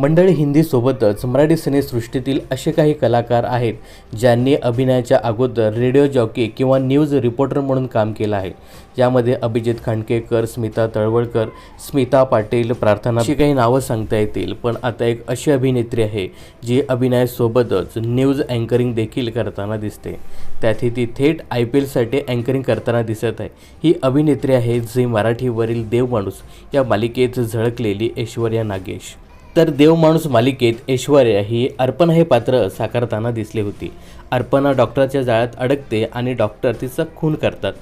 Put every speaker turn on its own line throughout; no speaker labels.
मंडळी हिंदीसोबतच मराठी सिनेसृष्टीतील असे काही कलाकार आहेत ज्यांनी अभिनयाच्या अगोदर रेडिओ जॉकी किंवा न्यूज रिपोर्टर म्हणून काम केलं आहे. यामध्ये अभिजित खांडकेकर स्मिता तळवळकर स्मिता पाटील प्रार्थना अशी काही नावं सांगता येतील पण आता एक अशी अभिनेत्री आहे जी अभिनयासोबतच न्यूज अँकरिंग देखील करताना दिसते. त्यातही ती थेट आय पी एलसाठी अँकरिंग करताना दिसत आहे. ही अभिनेत्री आहे जी मराठीवरील देव माणूस या मालिकेत झळकलेली ऐश्वर्या नागेश. तर देव माणूस मालिकेत ऐश्वर्या ही अर्पणा हे पात्र साकारताना दिसली होती. अर्पणा डॉक्टरच्या जाळ्यात अडकते आणि डॉक्टर तिचा खून करतात.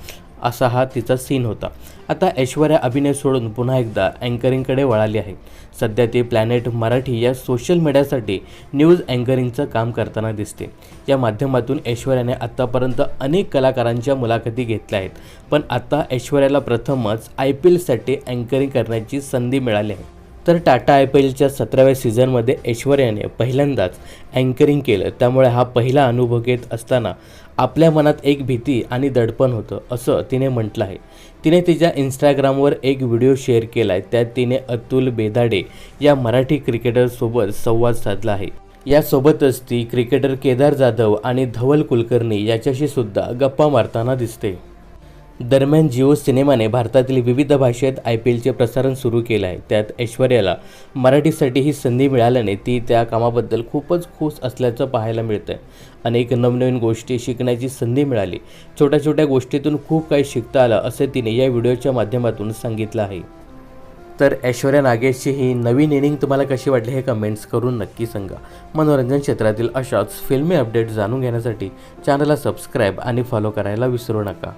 असा हा तिचा सीन होता. आता ऐश्वर्या अभिनय सोडून पुन्हा एकदा अँकरिंगकडे वळाली आहे. सध्या ती प्लॅनेट मराठी या सोशल मीडियासाठी न्यूज अँकरिंगचं काम करताना दिसते. या माध्यमातून ऐश्वर्याने आत्तापर्यंत अनेक कलाकारांच्या मुलाखती घेतल्या आहेत. पण आता ऐश्वर्याला प्रथमच आय पी एलसाठी अँकरिंग करण्याची संधी मिळाली आहे. तर टाटा आय पी एलच्या सतराव्या सीझनमध्ये ऐश्वर्याने पहिल्यांदाच अँकरिंग केलं. त्यामुळे हा पहिला अनुभव घेत असताना आपल्या मनात एक भीती आणि दडपण होतं असं तिने म्हटलं आहे. तिने तिच्या इंस्टाग्रामवर एक व्हिडिओ शेअर केला आहे त्यात तिने अतुल बेदाडे या मराठी क्रिकेटरसोबत संवाद साधला आहे. यासोबतच ती क्रिकेटर केदार जाधव आणि धवल कुलकर्णी याच्याशी सुद्धा गप्पा मारताना दिसते. दरम्यान जिओ सिनेमाने भारतातील विविध भाषेत आय पी एलचे प्रसारण सुरू केलं आहे त्यात ऐश्वर्याला मराठीसाठी ही संधी मिळाल्याने ती त्या कामाबद्दल खूपच खुश असल्याचं पाहायला मिळतं आहे अनेक नवनवीन गोष्टी शिकण्याची संधी मिळाली. छोट्या छोट्या गोष्टीतून खूप काही शिकता आलं असे तिने या व्हिडिओच्या माध्यमातून सांगितलं आहे. तर ऐश्वर्या नागेशची ही नवीन इनिंग तुम्हाला कशी वाटली हे कमेंट्स करून नक्की सांगा. मनोरंजन क्षेत्रातील अशाच फिल्मी अपडेट जाणून घेण्यासाठी चॅनलला सबस्क्राईब आणि फॉलो करायला विसरू नका.